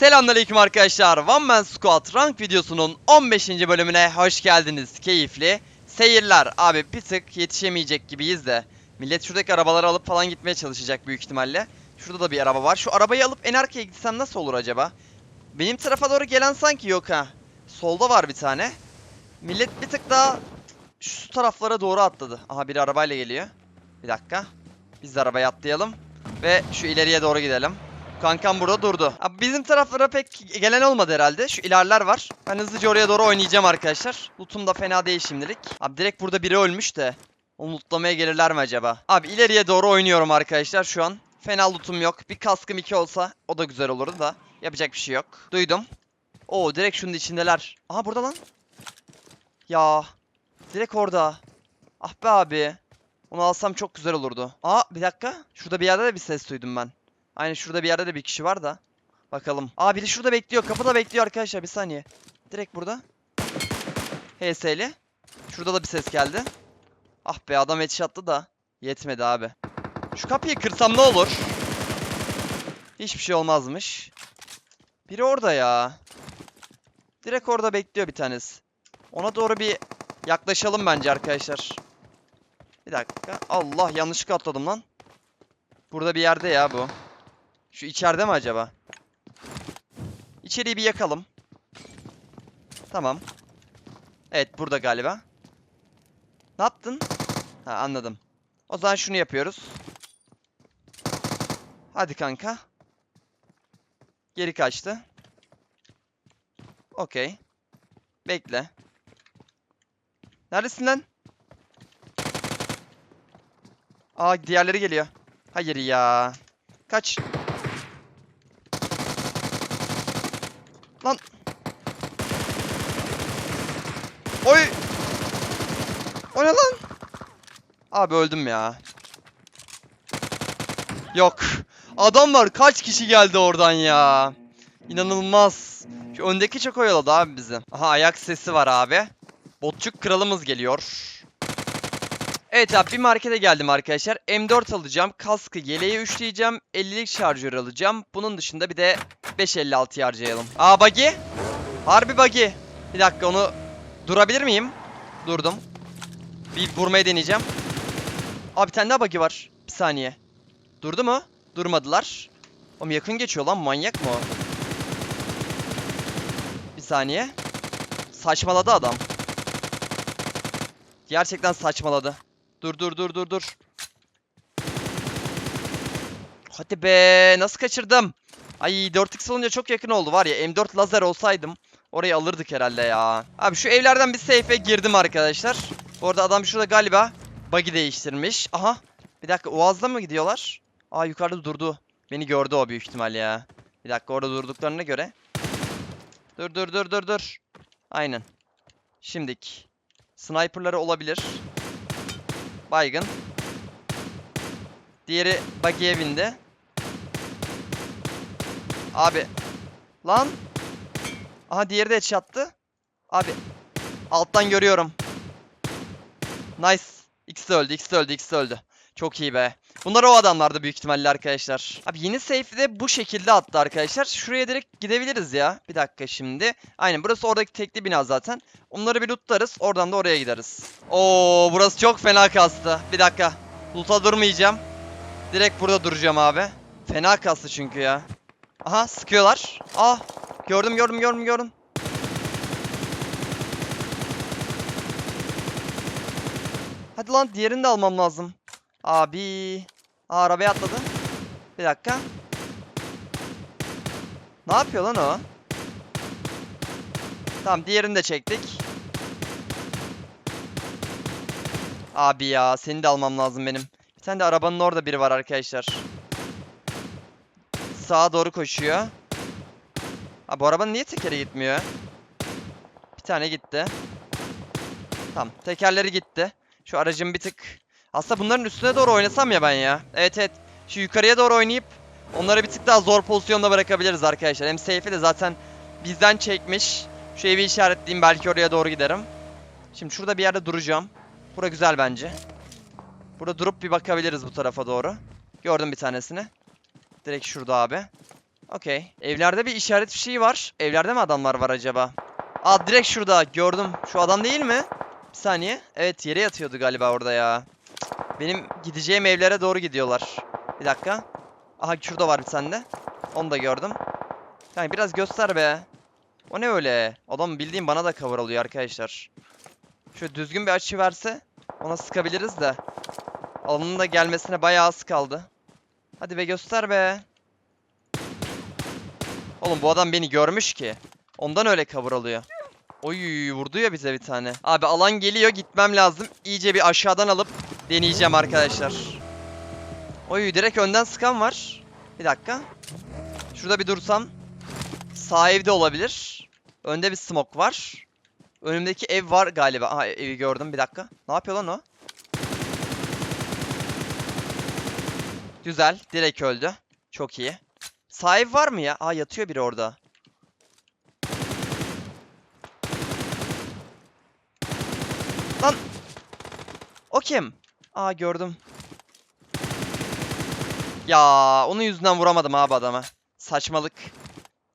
Selamünaleyküm arkadaşlar. One Man Squad rank videosunun 15. bölümüne hoş geldiniz. Keyifli seyirler. Abi bir tık yetişemeyecek gibiyiz de. Millet şuradaki arabaları alıp falan gitmeye çalışacak büyük ihtimalle. Şurada da bir araba var. Şu arabayı alıp en arkaya gitsem nasıl olur acaba? Benim tarafa doğru gelen sanki yok ha. Solda var bir tane. Millet bir tık daha şu taraflara doğru atladı. Aha biri arabayla geliyor. Bir dakika. Biz de arabaya atlayalım. Ve şu ileriye doğru gidelim. Kankam burada durdu. Abi bizim taraflara pek gelen olmadı herhalde. Şu ilerler var. Ben hızlıca oraya doğru oynayacağım arkadaşlar. Lootum da fena değil şimdilik. Abi direkt burada biri ölmüş de. Onu lootlamaya gelirler mi acaba? Abi ileriye doğru oynuyorum arkadaşlar şu an. Fena lootum yok. Bir kaskım iki olsa o da güzel olurdu da. Yapacak bir şey yok. Duydum. Oo direkt şunun içindeler. Aha burada lan. Ya. Direkt orada. Ah be abi. Onu alsam çok güzel olurdu. Aa bir dakika. Şurada bir yerde de bir ses duydum ben. Aynen şurada bir yerde de bir kişi var da. Bakalım. Aa biri şurada bekliyor. Kapıda bekliyor arkadaşlar. Bir saniye. Direkt burada. HS'li. Şurada da bir ses geldi. Ah be adam headshot'tı da. Yetmedi abi. Şu kapıyı kırsam ne olur? Hiçbir şey olmazmış. Biri orada ya. Direkt orada bekliyor bir tanesi. Ona doğru bir yaklaşalım bence arkadaşlar. Bir dakika. Allah yanlışlıkla atladım lan. Burada bir yerde ya bu. Şu içeride mi acaba? İçeriği bir yakalım. Tamam. Evet burada galiba. Ne yaptın? Ha anladım. O zaman şunu yapıyoruz. Hadi kanka. Geri kaçtı. Okey. Bekle. Neredesin lan? Aa diğerleri geliyor. Hayır ya. Kaç. Oy. O ne lan? Abi öldüm ya. Yok. Adamlar kaç kişi geldi oradan ya. İnanılmaz. Şu öndeki çok oyaladı abi bizi. Aha ayak sesi var abi. Botçuk kralımız geliyor. Evet abi bir markete geldim arkadaşlar. M4 alacağım. Kaskı yeleğe üçleyeceğim. 50'lik şarjör alacağım. Bunun dışında bir de 556 harcayalım. Aa buggy. Harbi buggy. Bir dakika onu durabilir miyim? Durdum. Bir vurmayı deneyeceğim. Aa bir tane daha buggy var. Bir saniye. Durdu mu? Durmadılar. Oğlum yakın geçiyor lan manyak mı o? Bir saniye. Saçmaladı adam. Gerçekten saçmaladı. Dur dur dur dur dur. Hadi be nasıl kaçırdım? Ay 4x olunca çok yakın oldu var ya M4 lazer olsaydım orayı alırdık herhalde ya. Abi şu evlerden bir safe'e girdim arkadaşlar. Bu arada adam şurada galiba buggy değiştirmiş. Aha bir dakika Uaz'da mı gidiyorlar? Aa yukarıda durdu. Beni gördü o büyük ihtimal ya. Bir dakika orada durduklarına göre. Dur dur dur dur dur. Aynen. Şimdik. Sniper'ları olabilir. Baygın. Diğeri buggy'e bindi. Abi. Lan. Aha diğeri de headshot'tı. Abi. Alttan görüyorum. Nice. İkisi de öldü, ikisi de öldü, ikisi de öldü. Çok iyi be. Bunlar o adamlardı büyük ihtimalle arkadaşlar. Abi yeni safe'i de bu şekilde attı arkadaşlar. Şuraya direkt gidebiliriz ya. Bir dakika şimdi. Aynen burası oradaki tekli bina zaten. Onları bir lootlarız. Oradan da oraya gideriz. Oo burası çok fena kastı. Bir dakika. Loot'a durmayacağım. Direkt burada duracağım abi. Fena kastı çünkü ya. Aha sıkıyorlar. Ah gördüm gördüm gördüm gördüm. Hadi lan diğerini de almam lazım. Abi. Aa, atladı. Bir dakika. Ne yapıyor lan o? Tamam diğerini de çektik. Abi ya seni de almam lazım benim. Bir tane de arabanın orada biri var arkadaşlar. Sağa doğru koşuyor. Ha bu arabanın niye tekeri gitmiyor? Bir tane gitti. Tamam tekerleri gitti. Şu aracın bir tık... Aslında bunların üstüne doğru oynasam ya ben ya. Evet evet. Şu yukarıya doğru oynayıp onları bir tık daha zor pozisyonda bırakabiliriz arkadaşlar. Hem safe'i de zaten bizden çekmiş. Şu evi işaretleyeyim belki oraya doğru giderim. Şimdi şurada bir yerde duracağım. Bura güzel bence. Burada durup bir bakabiliriz bu tarafa doğru. Gördüm bir tanesini. Direkt şurada abi. Okey. Evlerde bir işaret fişeği var. Evlerde mi adamlar var acaba? Aa direkt şurada gördüm. Şu adam değil mi? Bir saniye. Evet yere yatıyordu galiba orada ya. Benim gideceğim evlere doğru gidiyorlar. Bir dakika. Aha şurada var bir tane de. Onu da gördüm. Kanka biraz göster be. O ne öyle? Adam bildiğim bana da cover arkadaşlar. Şöyle düzgün bir açı verse ona sıkabiliriz de. Alanın da gelmesine bayağı az kaldı. Hadi be göster be. Oğlum bu adam beni görmüş ki. Ondan öyle cover alıyor. Oy vurdu ya bize bir tane. Abi alan geliyor gitmem lazım. İyice bir aşağıdan alıp deneyeceğim arkadaşlar. Oy direkt önden sıkan var. Bir dakika. Şurada bir dursam. Sağ olabilir. Önde bir smoke var. Önümdeki ev var galiba. Aha evi gördüm bir dakika. Ne yapıyor lan o? Güzel. Direkt öldü. Çok iyi. Ev var mı ya? Aa yatıyor biri orada. Lan. O kim? Aa gördüm. Ya onun yüzünden vuramadım abi adama. Saçmalık.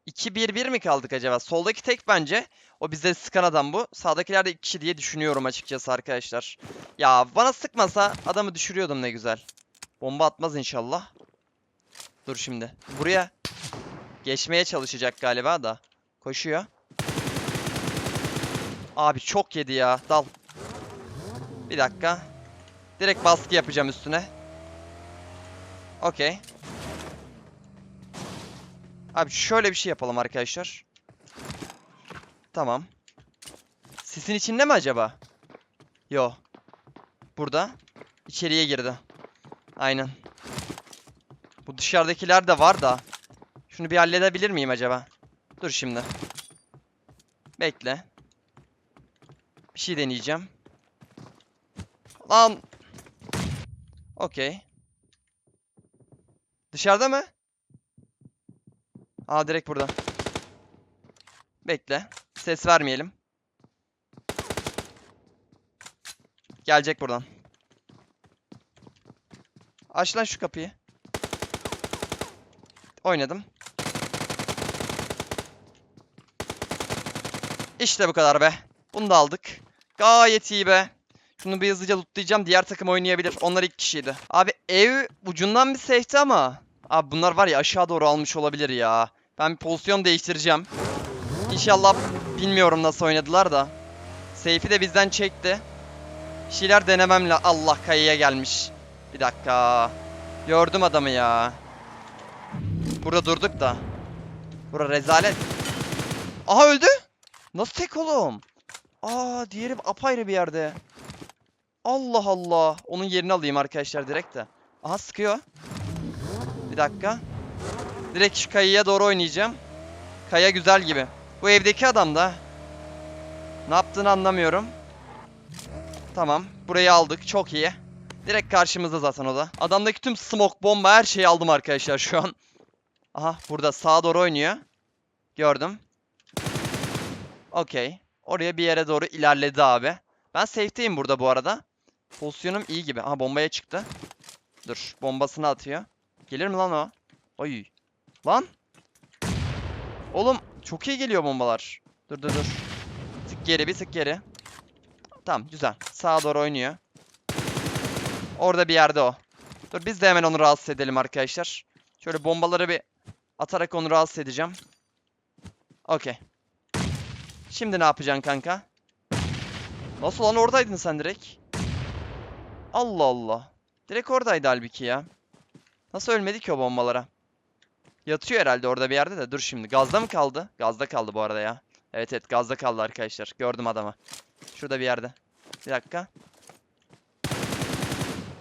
2-1-1 mi kaldık acaba? Soldaki tek bence. O bize sıkan adam bu. Sağdakiler de 2 kişi diye düşünüyorum açıkçası arkadaşlar. Ya bana sıkmasa adamı düşürüyordum ne güzel. Bomba atmaz inşallah. Dur şimdi. Buraya geçmeye çalışacak galiba da. Koşuyor. Abi çok yedi ya. Dal. Bir dakika. Direkt baskı yapacağım üstüne. Okey. Abi şöyle bir şey yapalım arkadaşlar. Tamam. Sisin içinde mi acaba? Yo. Burada. İçeriye girdi. Aynen. Bu dışarıdakiler de var da. Şunu bir halledebilir miyim acaba? Dur şimdi. Bekle. Bir şey deneyeceğim. Lan. Okey. Dışarıda mı? Aa direkt burada. Bekle. Ses vermeyelim. Gelecek buradan. Aç lan şu kapıyı. Oynadım. İşte bu kadar be. Bunu da aldık. Gayet iyi be. Şunu bir hızlıca lootlayacağım. Diğer takım oynayabilir. Onlar ilk kişiydi. Abi ev ucundan bir safety ama. Abi bunlar var ya aşağı doğru almış olabilir ya. Ben bir pozisyon değiştireceğim. İnşallah bilmiyorum nasıl oynadılar da. Seyfi de bizden çekti. Bir şeyler denemem la. Allah kayaya gelmiş. Bir dakika. Gördüm adamı ya. Burada durduk da. Bura rezalet. Aha öldü. Nasıl tek oğlum? Aa diğeri apayrı bir yerde. Allah Allah. Onun yerini alayım arkadaşlar direkt de. Aha sıkıyor. Bir dakika. Direkt şu kayaya doğru oynayacağım. Kaya güzel gibi. Bu evdeki adam da. Ne yaptığını anlamıyorum. Tamam. Burayı aldık. Çok iyi. Direkt karşımızda zaten o da. Adamdaki tüm smoke, bomba her şeyi aldım arkadaşlar şu an. Aha burada sağa doğru oynuyor. Gördüm. Okey. Oraya bir yere doğru ilerledi abi. Ben safe'teyim burada bu arada. Pozisyonum iyi gibi. Aha bombaya çıktı. Dur. Bombasını atıyor. Gelir mi lan o? Oy. Lan. Oğlum çok iyi geliyor bombalar. Dur dur dur. Tık geri bir tık geri. Tamam güzel. Sağa doğru oynuyor. Orada bir yerde o. Dur biz de hemen onu rahatsız edelim arkadaşlar. Şöyle bombaları bir atarak onu rahatsız edeceğim. Okey. Şimdi ne yapacaksın kanka? Nasıl lan oradaydın sen direkt? Allah Allah. Direkt oradaydı halbuki ya. Nasıl ölmedi ki o bombalara? Yatıyor herhalde orada bir yerde de. Dur şimdi. Gazda mı kaldı? Gazda kaldı bu arada ya. Evet evet gazda kaldı arkadaşlar. Gördüm adamı. Şurada bir yerde. Bir dakika.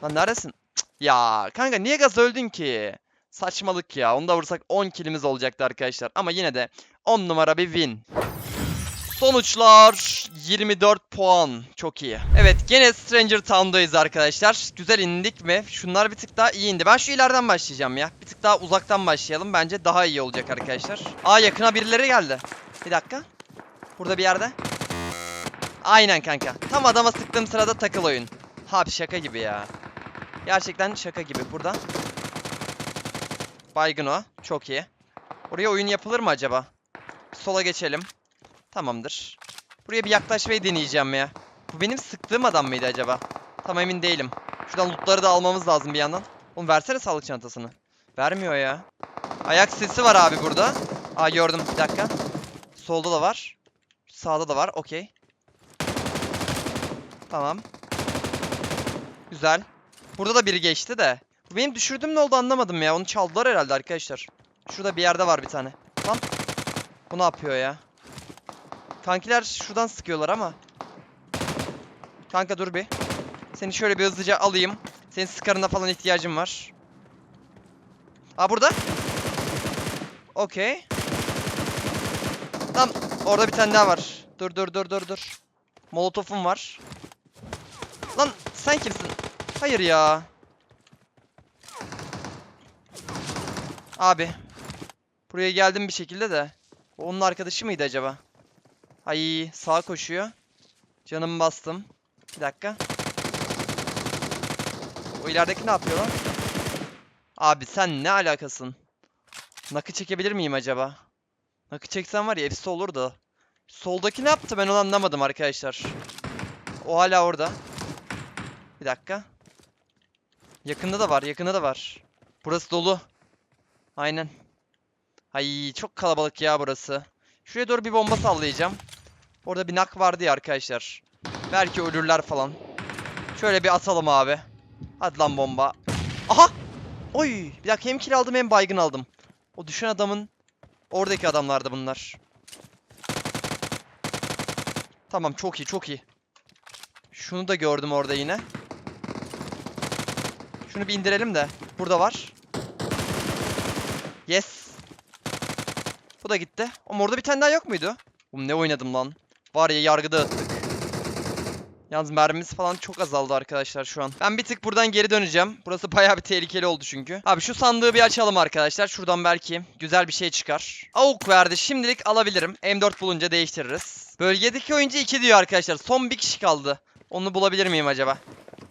Lan neredesin? Cık, Ya kanka niye gaz öldün ki? Saçmalık ya. Onu da vursak 10 kilimiz olacaktı arkadaşlar. Ama yine de 10 numara bir win. Sonuçlar 24 puan. Çok iyi. Evet gene Stranger Town'dayız arkadaşlar. Güzel indik mi? Şunlar bir tık daha iyi indi. Ben şu ileriden başlayacağım ya. Bir tık daha uzaktan başlayalım. Bence daha iyi olacak arkadaşlar. Aa yakına birileri geldi. Bir dakika. Burada bir yerde. Aynen kanka. Tam adama sıktığım sırada takıl oyun. Abi şaka gibi ya. Gerçekten şaka gibi. Burada. Baygın o. Çok iyi. Oraya oyun yapılır mı acaba? Sola geçelim. Tamamdır. Buraya bir yaklaşmayı deneyeceğim ya. Bu benim sıktığım adam mıydı acaba? Tam emin değilim. Şuradan lootları da almamız lazım bir yandan. Oğlum versene sağlık çantasını. Vermiyor ya. Ayak sesi var abi burada. Aa gördüm bir dakika. Solda da var. Sağda da var. Okey. Tamam. Güzel. Burada da biri geçti de. Benim düşürdüğüm ne oldu anlamadım ya. Onu çaldılar herhalde arkadaşlar. Şurada bir yerde var bir tane. Lan. Bu ne yapıyor ya? Kankiler şuradan sıkıyorlar ama. Kanka dur bir. Seni şöyle bir hızlıca alayım. Senin skarına falan ihtiyacım var. Aa burada. Okey. Tamam. Orada bir tane daha var. Dur dur dur dur dur. Molotofum var. Lan sen kimsin? Hayır ya. Abi. Buraya geldim bir şekilde de. Onun arkadaşı mıydı acaba? Ay sağa koşuyor. Canımı bastım. Bir dakika. O ilerideki ne yapıyor lan? Abi sen ne alakasın? Nakı çekebilir miyim acaba? Nakı çeksem var ya efsi olurdu. Soldaki ne yaptı ben onu anlamadım arkadaşlar. O hala orada. Bir dakika. Yakında da var, yakında da var. Burası dolu. Aynen. Ay çok kalabalık ya burası. Şuraya doğru bir bomba sallayacağım. Orada bir nak vardı ya arkadaşlar. Belki ölürler falan. Şöyle bir atalım abi. Hadi lan bomba. Aha! Oy! Bir dakika hem kill aldım hem baygın aldım. O düşen adamın oradaki adamlardı bunlar. Tamam çok iyi çok iyi. Şunu da gördüm orada yine. Şunu bir indirelim de. Burada var. Yes. Bu da gitti. Ama orada bir tane daha yok muydu? Oğlum ne oynadım lan. Var ya yargıda attık. Yalnız mermimiz falan çok azaldı arkadaşlar şu an. Ben bir tık buradan geri döneceğim. Burası bayağı bir tehlikeli oldu çünkü. Abi şu sandığı bir açalım arkadaşlar. Şuradan belki güzel bir şey çıkar. AUK verdi. Şimdilik alabilirim. M4 bulunca değiştiririz. Bölgedeki oyuncu 2 diyor arkadaşlar. Son bir kişi kaldı. Onu bulabilir miyim acaba?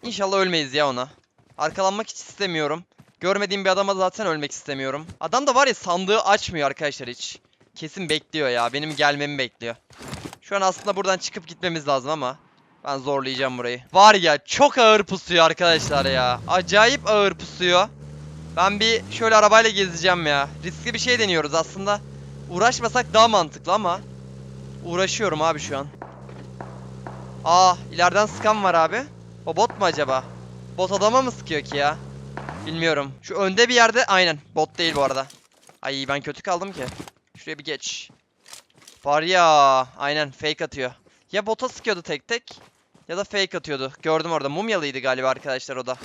İnşallah ölmeyiz ya ona. Arkalanmak hiç istemiyorum. Görmediğim bir adama zaten ölmek istemiyorum. Adam da var ya sandığı açmıyor arkadaşlar hiç. Kesin bekliyor ya. Benim gelmemi bekliyor. Şu an aslında buradan çıkıp gitmemiz lazım ama ben zorlayacağım burayı. Var ya çok ağır pusuyor arkadaşlar ya. Acayip ağır pusuyor. Ben bir şöyle arabayla gezeceğim ya. Riskli bir şey deniyoruz aslında. Uğraşmasak daha mantıklı ama uğraşıyorum abi şu an. Aa ileriden sıkan var abi. O bot mu acaba? Bot adama mı sıkıyor ki ya? Bilmiyorum. Şu önde bir yerde aynen. Bot değil bu arada. Ay ben kötü kaldım ki. Şuraya bir geç. Var ya. Aynen fake atıyor. Ya bota sıkıyordu tek tek. Ya da fake atıyordu. Gördüm orada. Mumyalıydı galiba arkadaşlar o da.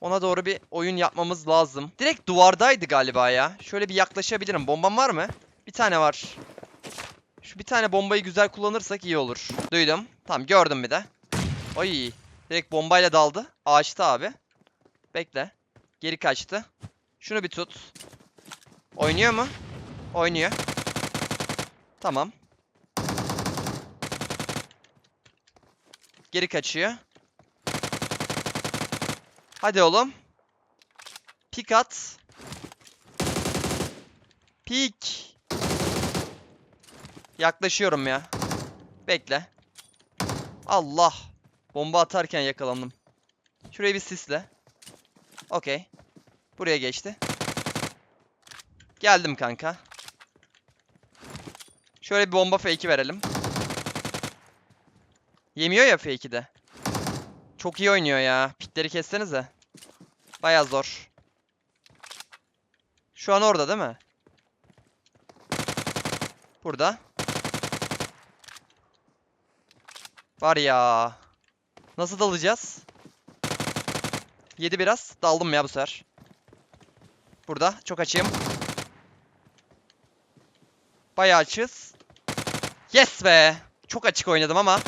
Ona doğru bir oyun yapmamız lazım. Direkt duvardaydı galiba ya. Şöyle bir yaklaşabilirim. Bombam var mı? Bir tane var. Şu bir tane bombayı güzel kullanırsak iyi olur. Duydum. Tamam gördüm bir de. Oy. Direkt bombayla daldı. Ağaçta abi. Bekle. Geri kaçtı. Şunu bir tut. Oynuyor mu? Oynuyor. Tamam. Geri kaçıyor. Hadi oğlum. Pik at. Pik. Yaklaşıyorum ya. Bekle. Allah. Bomba atarken yakalandım. Şurayı bir sisle. Okey. Buraya geçti. Geldim kanka. Şöyle bir bomba fake'i verelim. Yemiyor ya fake'i de. Çok iyi oynuyor ya. Pitleri kessenize. Baya zor. Şu an orada değil mi? Burada. Var ya. Nasıl dalacağız? Yedi biraz. Daldım ya bu sefer. Burada. Çok açayım. Bayağı açız. Yes be. Çok açık oynadım ama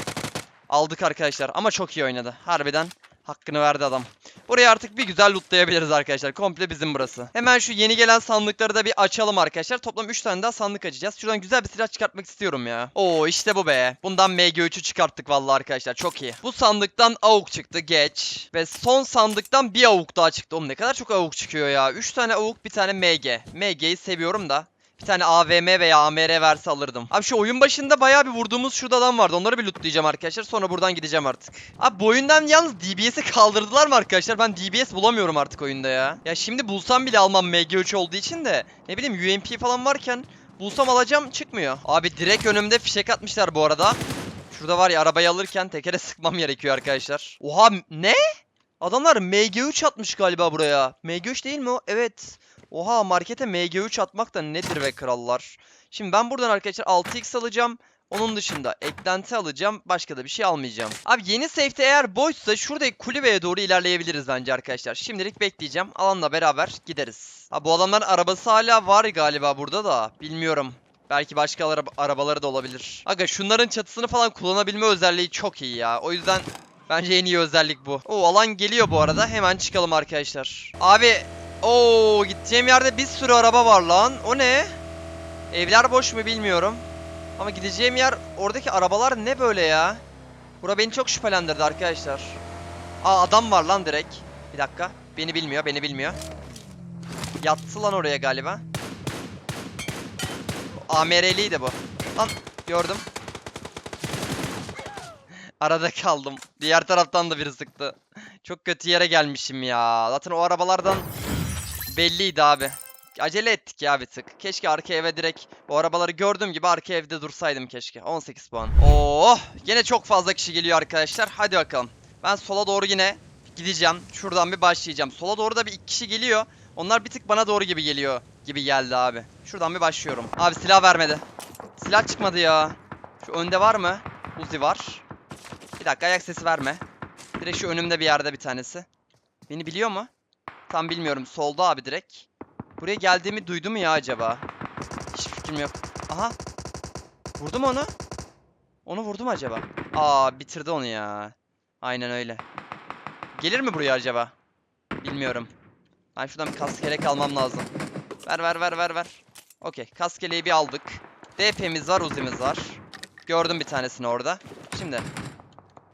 aldık arkadaşlar. Ama çok iyi oynadı. Harbiden hakkını verdi adam. Burayı artık bir güzel lootlayabiliriz arkadaşlar. Komple bizim burası. Hemen şu yeni gelen sandıkları da bir açalım arkadaşlar. Toplam 3 tane daha sandık açacağız. Şuradan güzel bir silah çıkartmak istiyorum ya. Oo işte bu be. Bundan MG3'ü çıkarttık vallahi arkadaşlar. Çok iyi. Bu sandıktan AUK çıktı. Geç. Ve son sandıktan bir AUK daha çıktı. Oğlum ne kadar çok AUK çıkıyor ya. 3 tane AUK bir tane MG. MG'yi seviyorum da. Bir tane AVM veya AMR verse alırdım. Abi şu oyun başında bayağı bir vurduğumuz şurada adam vardı. Onları bir lootlayacağım arkadaşlar. Sonra buradan gideceğim artık. Abi bu oyundan yalnız DBS'i kaldırdılar mı arkadaşlar? Ben DBS bulamıyorum artık oyunda ya. Ya şimdi bulsam bile almam MG3 olduğu için de. Ne bileyim UMP falan varken bulsam alacağım çıkmıyor. Abi direkt önümde fişek atmışlar bu arada. Şurada var ya arabayı alırken tekere sıkmam gerekiyor arkadaşlar. Oha ne? Adamlar MG3 atmış galiba buraya. MG3 değil mi o? Evet. Oha markete MG3 atmak da nedir be krallar. Şimdi ben buradan arkadaşlar 6x alacağım. Onun dışında eklenti alacağım. Başka da bir şey almayacağım. Abi yeni safety eğer boşsa şuradaki kulübeye doğru ilerleyebiliriz bence arkadaşlar. Şimdilik bekleyeceğim. Alanla beraber gideriz. Ha bu adamların arabası hala var galiba burada da. Bilmiyorum. Belki başka araba, arabaları da olabilir. Aga şunların çatısını falan kullanabilme özelliği çok iyi ya. O yüzden bence en iyi özellik bu. O alan geliyor bu arada. Hemen çıkalım arkadaşlar. Abi Oo gideceğim yerde bir sürü araba var lan. O ne? Evler boş mu bilmiyorum. Ama gideceğim yer oradaki arabalar ne böyle ya? Bura beni çok şüphelendirdi arkadaşlar. Aa adam var lan direkt. Bir dakika. Beni bilmiyor, beni bilmiyor. Yattı lan oraya galiba. AMR'liydi bu. Lan gördüm. Arada kaldım. Diğer taraftan da biri sıktı. Çok kötü yere gelmişim ya. Zaten o arabalardan belliydi abi. Acele ettik ya bir tık. Keşke arka eve direkt o arabaları gördüğüm gibi arka evde dursaydım keşke. 18 puan. Oh! Yine çok fazla kişi geliyor arkadaşlar. Hadi bakalım. Ben sola doğru yine gideceğim. Şuradan bir başlayacağım. Sola doğru da bir iki kişi geliyor. Onlar bir tık bana doğru gibi geliyor. Gibi geldi abi. Şuradan bir başlıyorum. Abi silah vermedi. Silah çıkmadı ya. Şu önde var mı? Uzi var. Bir dakika ayak sesi verme. Direkt şu önümde bir yerde bir tanesi. Beni biliyor mu? Tam bilmiyorum. Solda abi direkt. Buraya geldiğimi duydu mu ya acaba? Hiç fikrim yok. Aha. Vurdum onu. Onu vurdum acaba? Aa bitirdi onu ya. Aynen öyle. Gelir mi buraya acaba? Bilmiyorum. Ben şuradan bir kask yelek almam lazım. Ver ver ver ver ver. Okey kask yeleği bir aldık. DP'miz var Uzi'miz var. Gördüm bir tanesini orada. Şimdi.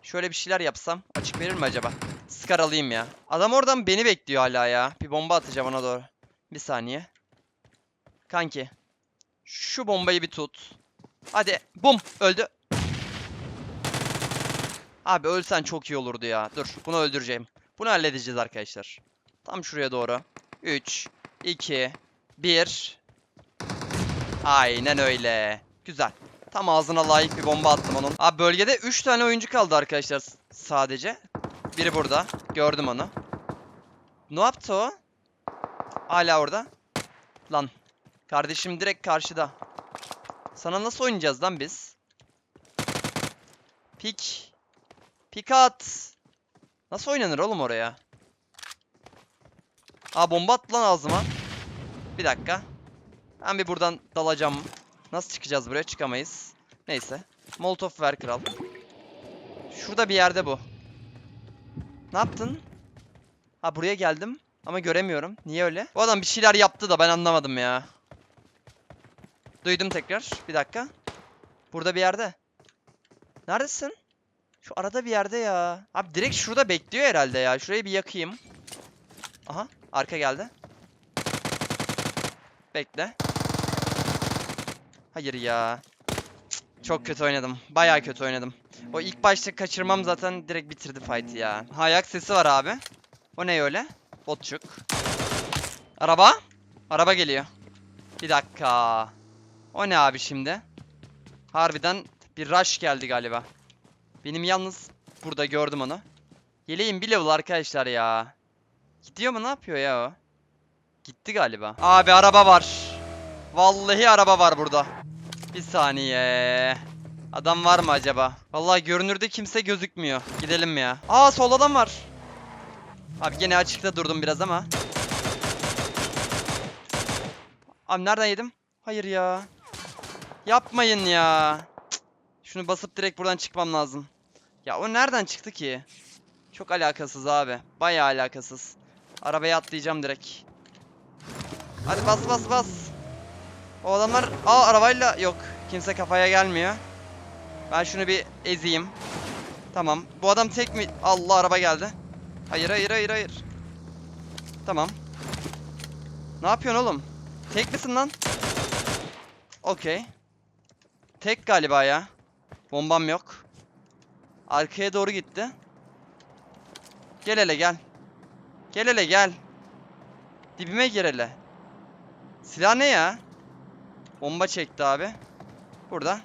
Şöyle bir şeyler yapsam açık verir mi acaba? Scar alayım ya. Adam oradan beni bekliyor hala ya. Bir bomba atacağım ona doğru. Bir saniye. Kanki. Şu bombayı bir tut. Hadi. Bum. Öldü. Abi ölsen çok iyi olurdu ya. Dur. Bunu öldüreceğim. Bunu halledeceğiz arkadaşlar. Tam şuraya doğru. 3, 2, 1. Aynen öyle. Güzel. Tam ağzına layık bir bomba attım onun. Abi bölgede 3 tane oyuncu kaldı arkadaşlar sadece. Biri burada. Gördüm onu. Ne yaptı o? Hala orada. Lan. Kardeşim direkt karşıda. Sana nasıl oynayacağız lan biz? Pik. Pik at. Nasıl oynanır oğlum oraya? Aa bomba attı lan ağzıma. Bir dakika. Ben bir buradan dalacağım. Nasıl çıkacağız buraya? Çıkamayız. Neyse. Molotov ver kral. Şurada bir yerde bu. Ne yaptın? Ha buraya geldim. Ama göremiyorum. Niye öyle? Bu adam bir şeyler yaptı da ben anlamadım ya. Duydum tekrar. Bir dakika. Burada bir yerde. Neredesin? Şu arada bir yerde ya. Abi direkt şurada bekliyor herhalde ya. Şurayı bir yakayım. Aha. Arka geldi. Bekle. Hayır ya. Çok kötü oynadım. Bayağı kötü oynadım. O ilk başta kaçırmam zaten direkt bitirdi fight'ı ya. Ha, Ayak sesi var abi. O ne öyle? Botçuk. Araba? Araba geliyor. Bir dakika. O ne abi şimdi? Harbiden bir rush geldi galiba. Benim yalnız burada gördüm onu. Yeleğim bir level arkadaşlar ya. Gidiyor mu ne yapıyor ya o? Gitti galiba. Abi araba var. Vallahi araba var burada. Bir saniye. Adam var mı acaba? Vallahi görünürde kimse gözükmüyor. Gidelim mi ya? Aa solda adam var. Abi gene açıkta durdum biraz ama. Abi nereden yedim? Hayır ya. Yapmayın ya. Şunu basıp direkt buradan çıkmam lazım. Ya o nereden çıktı ki? Çok alakasız abi. Bayağı alakasız. Arabaya atlayacağım direkt. Hadi bas bas bas. O adamlar... Aa arabayla... Yok. Kimse kafaya gelmiyor. Ben şunu bir ezeyim. Tamam. Bu adam tek mi? Allah araba geldi. Hayır hayır hayır hayır. Tamam. Ne yapıyorsun oğlum? Tek misin lan? Okey. Tek galiba ya. Bombam yok. Arkaya doğru gitti. Gel hele gel. Gel hele gel. Dibime gir hele. Silah ne ya? Bomba çekti abi. Burada.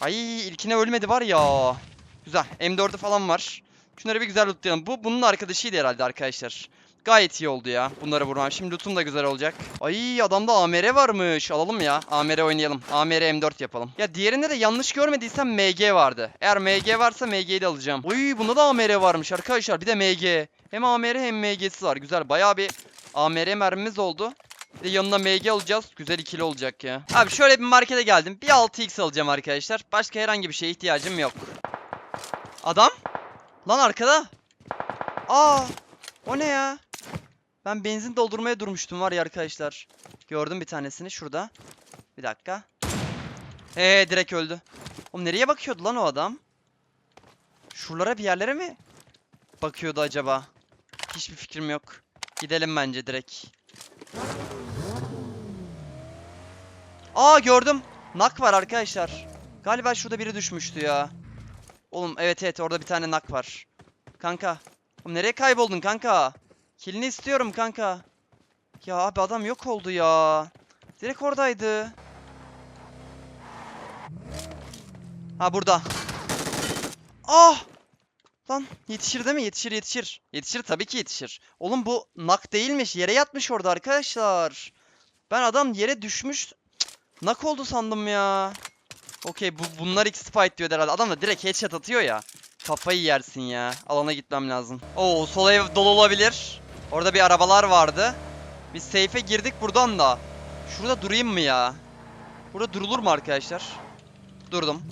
Ay ilkine ölmedi var ya. Güzel. M4'ü falan var. Şunları bir güzel lootlayalım. Bu bunun arkadaşıydı herhalde arkadaşlar. Gayet iyi oldu ya. Bunları vurmam. Şimdi lootum da güzel olacak. Ay adamda AMR varmış. Alalım ya. AMR oynayalım. AMR M4 yapalım. Ya diğerinde de yanlış görmediysem MG vardı. Eğer MG varsa MG'yi de alacağım. Oy bunda da AMR varmış arkadaşlar. Bir de MG. Hem AMR hem MG'si var. Güzel. Bayağı bir AMR mermimiz oldu. Bir de yanına MG alacağız. Güzel ikili olacak ya. Abi şöyle bir markete geldim. Bir 6x alacağım arkadaşlar. Başka herhangi bir şeye ihtiyacım yok. Adam? Lan arkada. Aa! O ne ya? Ben benzin doldurmaya durmuştum var ya arkadaşlar. Gördüm bir tanesini şurada. Bir dakika. Ee direkt öldü. Oğlum nereye bakıyordu lan o adam? Şuralara bir yerlere mi bakıyordu acaba? Hiçbir fikrim yok. Gidelim bence direkt. Aa gördüm. Nak var arkadaşlar. Galiba şurada biri düşmüştü ya. Oğlum evet evet orada bir tane nak var. Kanka. Oğlum nereye kayboldun kanka? Kilini istiyorum kanka. Ya abi adam yok oldu ya. Direkt oradaydı. Ha burada. Ah! Lan yetişir değil mi? Yetişir yetişir. Yetişir tabii ki yetişir. Oğlum bu nak değilmiş. Yere yatmış orada arkadaşlar. Ben adam yere düşmüş. Nak oldu sandım ya. Okey bu bunlar X fight diyor herhalde. Adam da direkt headshot atıyor ya. Kafayı yersin ya. Alana gitmem lazım. Oo sol ev dolu olabilir. Orada bir arabalar vardı. Biz safe'e girdik buradan da. Şurada durayım mı ya? Burada durulur mu arkadaşlar? Durdum.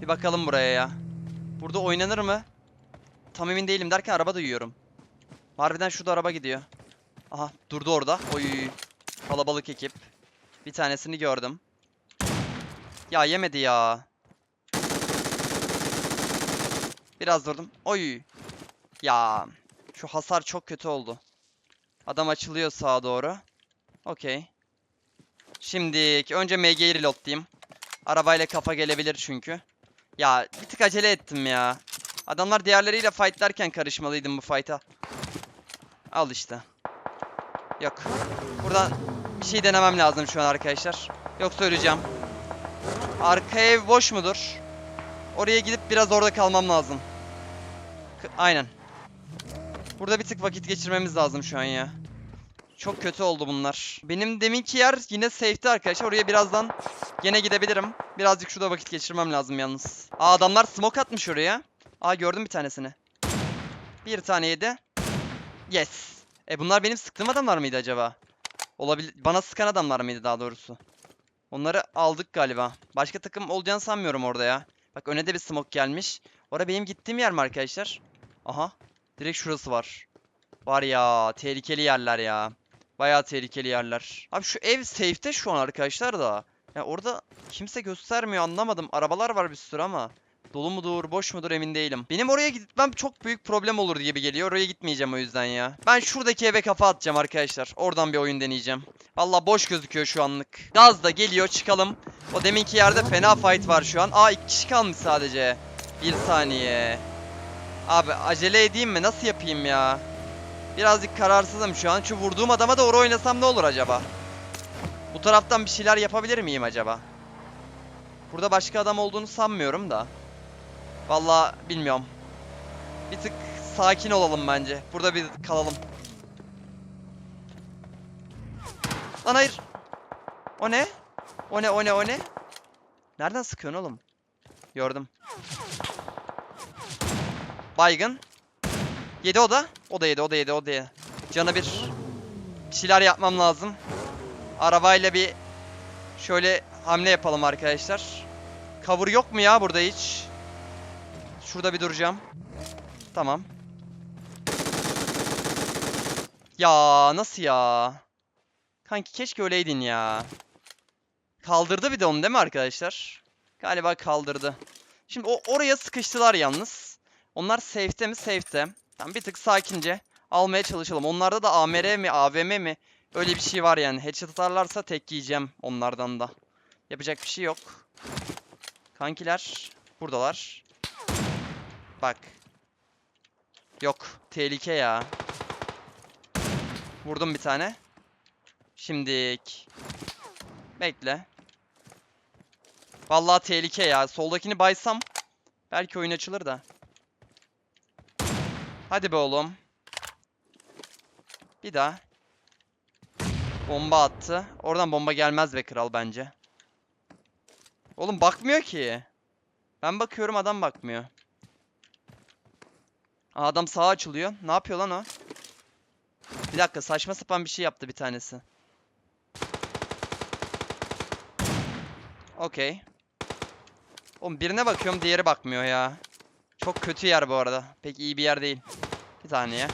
Bir bakalım buraya ya. Burada oynanır mı? Tam emin değilim derken araba duyuyorum. Harbiden şurada araba gidiyor. Aha durdu orada. Oy. Kalabalık ekip. Bir tanesini gördüm. Ya yemedi ya. Biraz durdum. Oy. Ya. Şu hasar çok kötü oldu. Adam açılıyor sağa doğru. Okey. Şimdi önce MG'yi reloadlayayım. Arabayla kafa gelebilir çünkü. Ya bir tık acele ettim ya. Adamlar diğerleriyle fightlarken karışmalıydım bu fight'a. Al işte. Yok. Buradan bir şey denemem lazım şu an arkadaşlar. Yoksa öleceğim. Arka ev boş mudur? Oraya gidip biraz orada kalmam lazım. K- Aynen. Burada bir tık vakit geçirmemiz lazım şu an ya. Çok kötü oldu bunlar. Benim deminki yer yine safe'ti arkadaşlar. Oraya birazdan gene gidebilirim. Birazcık şurada vakit geçirmem lazım yalnız. Aa adamlar smoke atmış oraya. Aa gördüm bir tanesini. Bir tane yedi. Yes. E bunlar benim sıktığım adamlar mıydı acaba? Olabilir. Bana sıkan adamlar mıydı daha doğrusu? Onları aldık galiba. Başka takım olacağını sanmıyorum orada ya. Bak öne de bir smoke gelmiş. Orada benim gittiğim yer mi arkadaşlar? Aha. Direkt şurası var. Var ya tehlikeli yerler ya. Bayağı tehlikeli yerler. Abi şu ev safe'te şu an arkadaşlar da. Ya orada kimse göstermiyor anlamadım. Arabalar var bir sürü ama. Dolu mudur, boş mudur emin değilim. Benim oraya gitmem çok büyük problem olur gibi geliyor. Oraya gitmeyeceğim o yüzden ya. Ben şuradaki eve kafa atacağım arkadaşlar. Oradan bir oyun deneyeceğim. Valla boş gözüküyor şu anlık. Gaz da geliyor çıkalım. O deminki yerde fena fight var şu an. Aa iki kişi kalmış sadece. Bir saniye. Abi acele edeyim mi? Nasıl yapayım ya? Birazcık kararsızım şu an. Şu vurduğum adama doğru oynasam ne olur acaba? Bu taraftan bir şeyler yapabilir miyim acaba? Burada başka adam olduğunu sanmıyorum da. Vallahi bilmiyorum. Bir tık sakin olalım bence. Burada bir kalalım. Lan hayır. O ne? O ne o ne o ne? Nereden sıkıyorsun oğlum? Gördüm. Baygın. Yedi o da. O da yedi o da yedi o da yedi. Canı bir. Bir şeyler yapmam lazım. Arabayla bir şöyle hamle yapalım arkadaşlar. Cover yok mu ya burada hiç? Şurada bir duracağım. Tamam. Ya nasıl ya? Kanki keşke öyleydin ya. Kaldırdı bir de onu değil mi arkadaşlar? Galiba kaldırdı. Şimdi o oraya sıkıştılar yalnız. Onlar safe'te mi? Safe'te. Tamam bir tık sakince almaya çalışalım. Onlarda da AMR mi AVM mi Öyle bir şey var yani. Headshot atarlarsa tek yiyeceğim onlardan da. Yapacak bir şey yok. Kankiler buradalar. Bak. Yok. Tehlike ya. Vurdum bir tane. Şimdik. Bekle. Vallahi tehlike ya. Soldakini baysam belki oyun açılır da. Hadi be oğlum. Bir daha. Bomba attı. Oradan bomba gelmez be kral bence. Oğlum bakmıyor ki. Ben bakıyorum adam bakmıyor. Adam sağa açılıyor. Ne yapıyor lan o? Bir dakika saçma sapan bir şey yaptı bir tanesi. Okey. Oğlum birine bakıyorum diğeri bakmıyor ya. Çok kötü yer bu arada. Pek iyi bir yer değil. Bir saniye.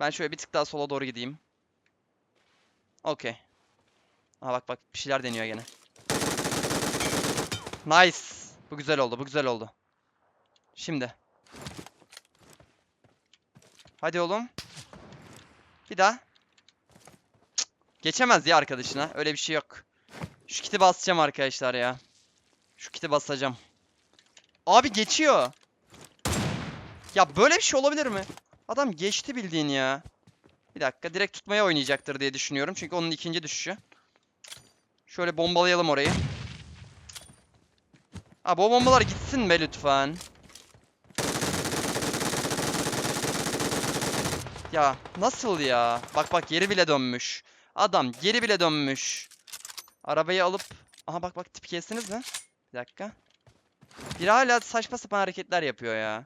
Ben şöyle bir tık daha sola doğru gideyim. Okey. Aha bak bak bir şeyler deniyor gene. Nice. Bu güzel oldu bu güzel oldu. Şimdi. Hadi oğlum. Bir daha. Geçemez ya arkadaşına. Öyle bir şey yok. Şu kiti basacağım arkadaşlar ya. Şu kiti basacağım. Abi geçiyor. Ya böyle bir şey olabilir mi? Adam geçti bildiğin ya. Bir dakika direkt tutmaya oynayacaktır diye düşünüyorum. Çünkü onun ikinci düşüşü. Şöyle bombalayalım orayı. Abi o bombalar gitsin be lütfen. Ya nasıl ya? Bak bak geri bile dönmüş. Adam geri bile dönmüş. Arabayı alıp... Aha bak bak tip kestiniz mi? Bir dakika. Biri hala saçma sapan hareketler yapıyor ya.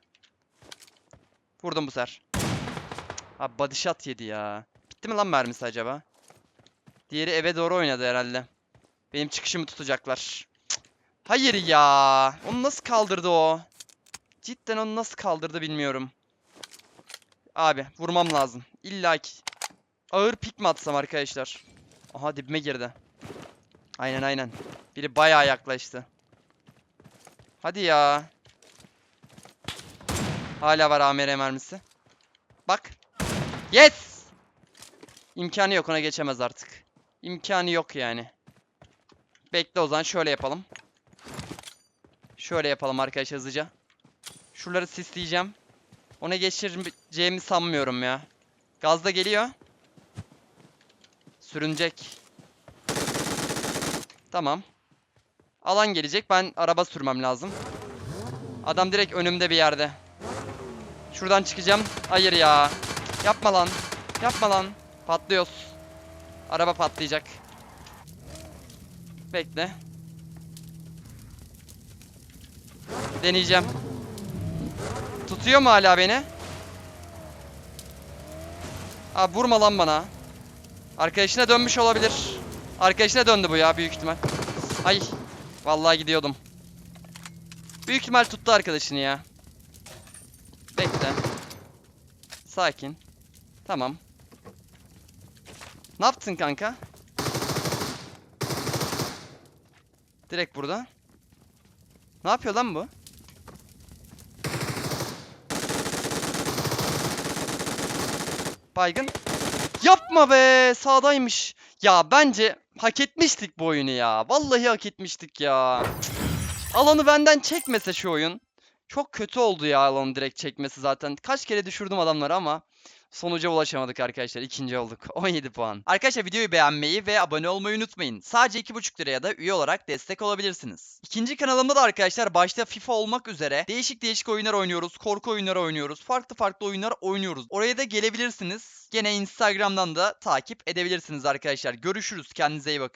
Vurdum bu sefer. Abi body shot yedi ya. Bitti mi lan mermisi acaba? Diğeri eve doğru oynadı herhalde. Benim çıkışımı tutacaklar. Hayır ya. Onu nasıl kaldırdı o? Cidden onu nasıl kaldırdı bilmiyorum. Abi vurmam lazım. İlla ki. Ağır pik mi atsam arkadaşlar? Aha dibime girdi. Aynen aynen. Biri bayağı yaklaştı. Hadi ya. Hala var AMR mermisi. Bak. Yes! İmkanı yok ona geçemez artık. İmkanı yok yani. Bekle o zaman şöyle yapalım. Şöyle yapalım arkadaşlar hızlıca. Şuraları sisleyeceğim. Ona geçireceğimi sanmıyorum ya. Gazda geliyor. Sürünecek. Tamam. Alan gelecek. Ben araba sürmem lazım. Adam direkt önümde bir yerde. Şuradan çıkacağım. Hayır ya. Yapma lan. Yapma lan. Patlıyoruz. Araba patlayacak. Bekle. Deneyeceğim. Tutuyor mu hala beni? Abi vurma lan bana. Arkadaşına dönmüş olabilir. Arkadaşına döndü bu ya büyük ihtimal. Ay. Vallahi gidiyordum. Büyük ihtimal tuttu arkadaşını ya. Bekle. Sakin. Tamam. Ne yaptın kanka? Direkt burada. Ne yapıyor lan bu? Baygın. Yapma be sağdaymış. Ya bence hak etmiştik bu oyunu ya. Vallahi hak etmiştik ya. Alanı benden çekmese şu oyun. Çok kötü oldu ya alanı direkt çekmesi zaten. Kaç kere düşürdüm adamları ama sonuca ulaşamadık arkadaşlar. İkinci olduk. 17 puan. Arkadaşlar videoyu beğenmeyi ve abone olmayı unutmayın. Sadece 2,5 liraya da üye olarak destek olabilirsiniz. İkinci kanalımda da arkadaşlar başta FIFA olmak üzere değişik değişik oyunlar oynuyoruz. Korku oyunları oynuyoruz. Farklı farklı oyunlar oynuyoruz. Oraya da gelebilirsiniz. Gene Instagram'dan da takip edebilirsiniz arkadaşlar. Görüşürüz. Kendinize iyi bakın.